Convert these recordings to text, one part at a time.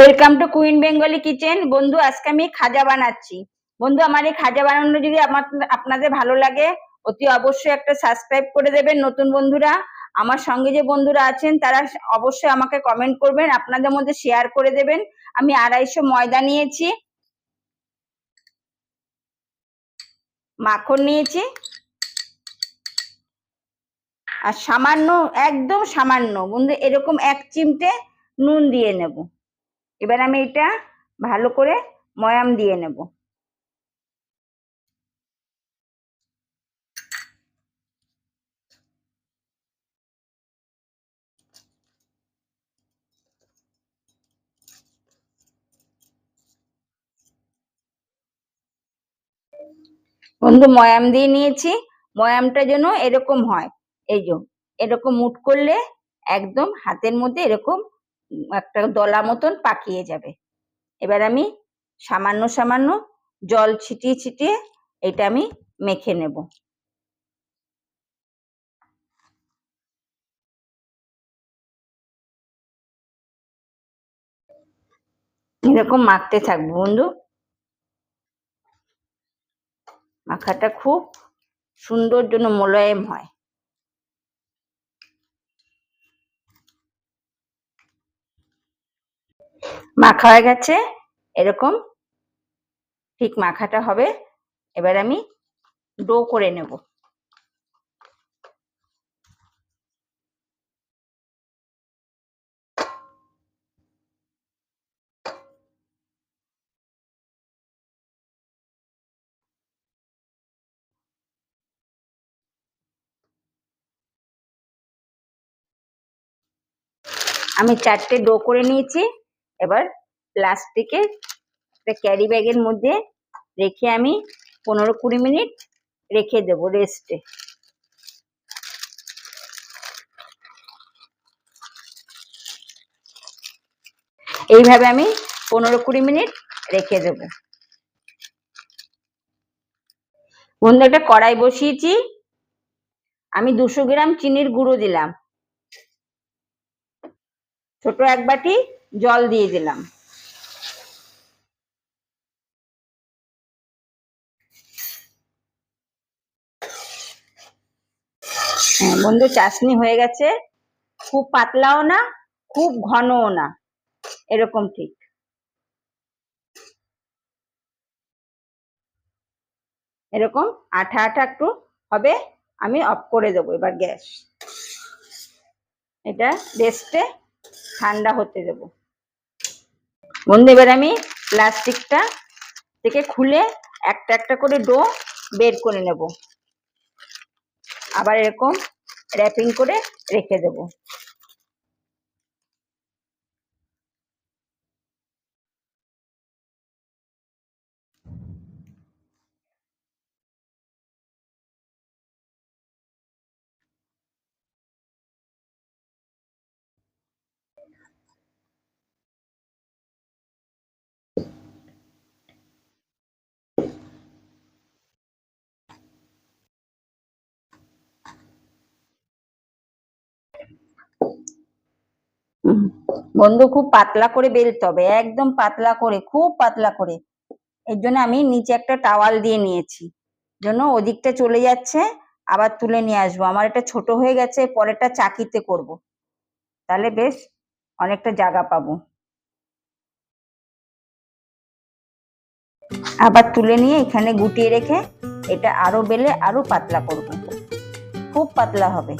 Welcome to queen Bengali kitchen বন্ধু, আজকে আমি খাজা বানাচ্ছি। বন্ধু, আমার এই খাজা বানানো যদি আমার, আপনাদের ভালো লাগে, অতি অবশ্যই একটা সাবস্ক্রাইব করে দেবেন নতুন বন্ধুরা। আমার সঙ্গে যে বন্ধুরা আছেন, তারা অবশ্যই আমাকে কমেন্ট করবেন, আপনাদের মধ্যে শেয়ার করে দেবেন। আমি আড়াইশো ময়দা নিয়েছি। মাখন নিয়েছি। আর সামান্য, একদম সামান্য, বন্ধু, এরকম এক চিমটে নুন দিয়ে নেব। এবার আমি এটা ভালো করে ময়াম দিয়ে নেব। বন্ধু, ময়াম দিয়ে নিয়েছি। ময়ামটা যেন এরকম হয়। এই যে, এরকম মুট করলে একদম হাতের মধ্যে এরকম একটা দলা মতন পাকিয়ে যাবে। এবার আমি সামান্য সামান্য জল ছিটিয়ে ছিটিয়ে এটা আমি মেখে নেব। এরকম মাখতে থাকব বন্ধু। মাখাটা খুব সুন্দর জন্য মোলায়েম হয়। মাখা হয়ে গেছে। এরকম ঠিক মাখাটা হবে। এবার আমি ডো করে নেব। আমি চারটে ডো করে নিয়েছি। এবার প্লাস্টিকের একটা ক্যারি ব্যাগের মধ্যে রেখে আমি পনেরো কুড়ি মিনিট রেখে দেবো রেস্টে এইভাবে আমি পনেরো কুড়ি মিনিট রেখে দেবো। বন্ধু, একটা কড়াই বসিয়েছি। আমি দুশো গ্রাম চিনির গুঁড়ো দিলাম। ছোট এক বাটি জল দিয়ে দিলাম। হ্যাঁ বন্ধু, চাশনি হয়ে গেছে। খুব পাতলাও না, খুব ঘনও না। এরকম ঠিক। এরকম আঠা আঠা একটু হবে, আমি অফ করে দেবো এবার গ্যাস। এটা রেস্টে ঠান্ডা হতে দেবো। বন্ধু, এবার আমি প্লাস্টিকটা থেকে খুলে একটা একটা করে ডো বের করে নেব। আবার এরকম র্যাপিং করে রেখে দেব। বন্ধু খুব পাতলা করে বেলতে হবে, একদম পাতলা করে, খুব পাতলা করে। এর জন্য আমি নিচে একটা টাওয়াল দিয়ে নিয়েছি। জন্য ওদিকটা চলে যাচ্ছে, আবার তুলে নিয়ে আসব। আমার এটা ছোট হয়ে গেছে, পরেরটা চাকিতে করব। তাহলে বেশ অনেকটা জায়গা পাবো। আবার তুলে নিয়ে এখানে গুটিয়ে রেখে এটা আরও বেলে আরও পাতলা করব। খুব পাতলা হবে।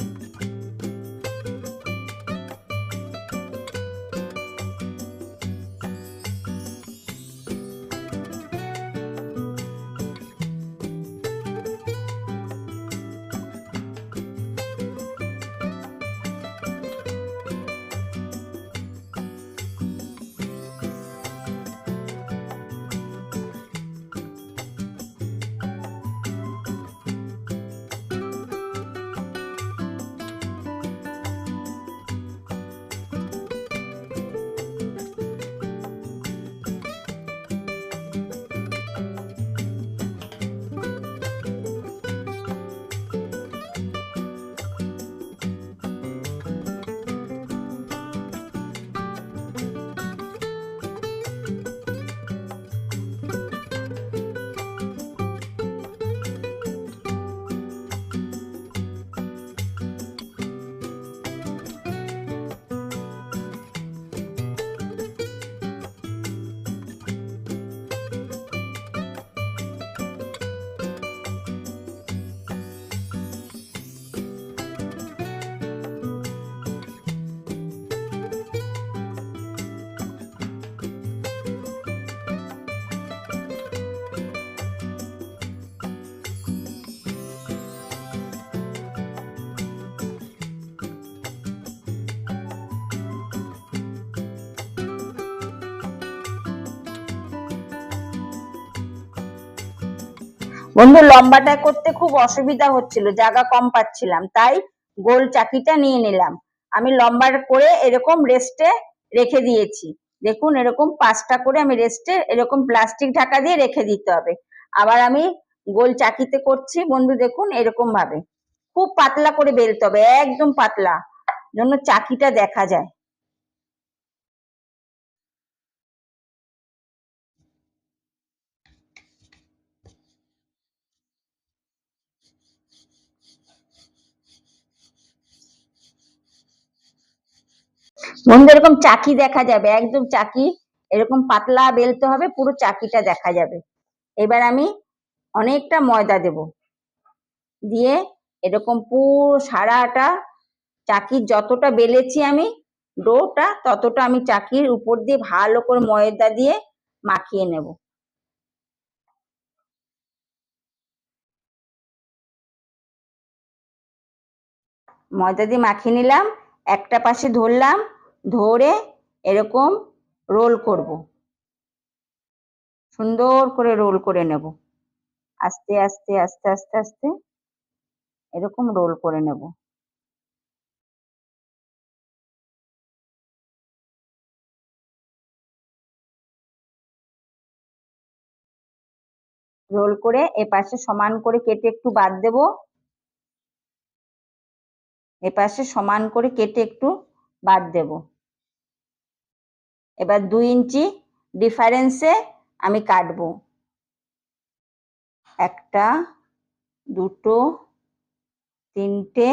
বন্ধু, লম্বাটা করতে খুব অসুবিধা হচ্ছিল, জায়গা কম পাচ্ছিলাম, তাই গোল চাকিটা নিয়ে নিলাম। আমি লম্বা করে এরকম রেস্টে রেখে দিয়েছি। দেখুন, এরকম পাঁচটা করে আমি রেস্টে এরকম প্লাস্টিক ঢাকা দিয়ে রেখে দিতে হবে। আবার আমি গোল চাকিতে করছি, বন্ধু, দেখুন, এরকম ভাবে। খুব পাতলা করে বেলতে হবে, একদম পাতলা জন্য চাকিটা দেখা যায়। বন্ধু এরকম চাকি দেখা যাবে, একদম চাকি, এরকম পাতলা বেলতে হবে, পুরো চাকিটা দেখা যাবে। এবার আমি অনেকটা ময়দা দেব। দিয়ে এরকম পুরো সারাটা চাকির যতটা বেলেছি আমি, ডোটা, ততটা আমি চাকির উপর দিয়ে ভালো করে ময়দা দিয়ে মাখিয়ে নেব। ময়দা দিয়ে মাখিয়ে নিলাম, একটা পাশে ধরলাম ধরে এরকম রোল করব। সুন্দর করে রোল করে নেব। আস্তে আস্তে আস্তে আস্তে আস্তে এরকম রোল করে নেব। রোল করে এ পাশে সমান করে কেটে একটু বাদ দেব। এ পাশে সমান করে কেটে একটু বাদ দেব। এবার দুই ইঞ্চি ডিফারেন্সে আমি কাটবো। একটা, দুটো, তিনটে,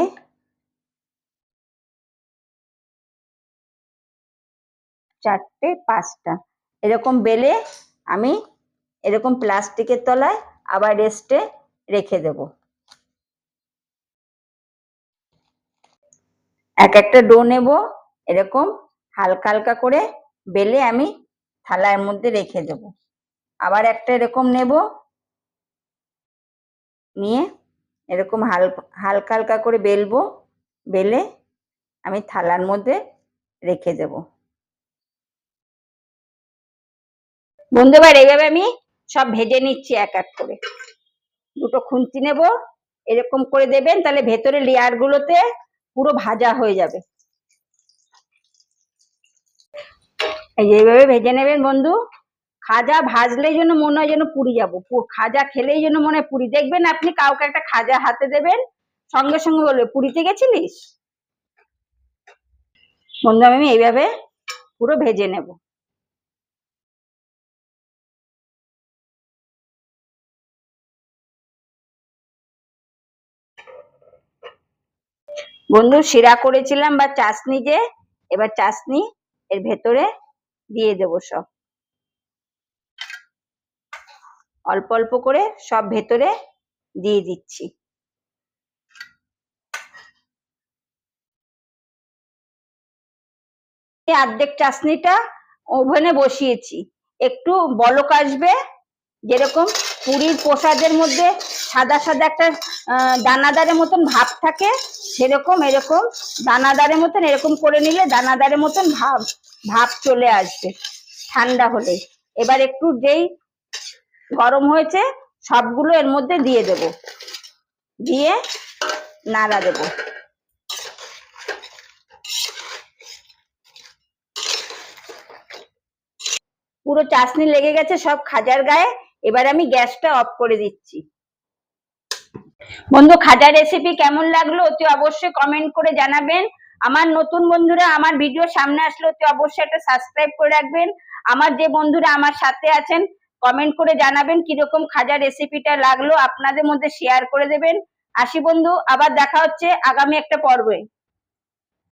চারটে, পাঁচটা। এরকম বেলে আমি এরকম প্লাস্টিকের তলায় আবার রেস্টে রেখে দেব। এক একটা ডো নেব। এরকম হালকা হালকা করে বেলে আমি থালার মধ্যে রেখে দেব। আবার একটা এরকম নেব। নিয়ে এরকম হালকা হালকা হালকা করে বেলবো। বেলে আমি থালার মধ্যে রেখে দেব। বন্ধু এবার এইভাবে আমি সব ভেজে নিচ্ছি এক এক করে। দুটো খুন্তি নেব। এরকম করে দেবেন, তাহলে ভেতরে লেয়ার গুলোতে পুরো ভাজা হয়ে যাবে। এইভাবে ভেজে নেবেন বন্ধু। খাজা ভাজলেই যেন মনে হয় যেন পুরি যাব। খাজা খেলেই যেন মনে হয় পুরি। দেখবেন আপনি কাউকে একটা খাজা হাতে দেবেন, সঙ্গে সঙ্গে বলবে, পুরিতে গেছিলিস? বন্ধু, আমি এইভাবে পুরো ভেজে নেব। বন্ধু, শিরা করেছিলাম বা চাশনি যে, এবার চাশনি এর ভেতরে দিয়ে দেব সব। অল্প অল্প করে সব ভেতরে দিয়ে দিচ্ছি। অর্ধেক চাশনিটা ওভেনে বসিয়েছি। একটু বলক আসবে, যেরকম পুরীর প্রসাদের মধ্যে সাদা সাদা একটা দানাদারের মতন ভাব থাকে, সেরকম এরকম দানাদারের মতন এরকম করে নিলে দানাদারের মতন ভাব ভাব চলে আসবে। ঠান্ডা হলে এবার একটু যেই গরম হয়েছে, সবগুলো এর মধ্যে দিয়ে দেব। দিয়ে নাড়া দেব। পুরো চাশনি লেগে গেছে সব খাজার গায়ে। এবার আমি গ্যাসটা অফ করে দিচ্ছি। বন্ধু, খাজার রেসিপি কেমন লাগল অতি অবশ্যই কমেন্ট করে জানাবেন। আমার নতুন বন্ধুরা, আমার ভিডিও সামনে আসলে অতি অবশ্যই একটা সাবস্ক্রাইব করে রাখবেন। আমার যে বন্ধুরা আমার সাথে আছেন কমেন্ট করে জানাবেন কীরকম খাজা রেসিপিটা লাগল, আপনাদের মধ্যে শেয়ার করে দেবেন। আসি বন্ধু, আবার দেখা হচ্ছে আগামী একটা পর্বে।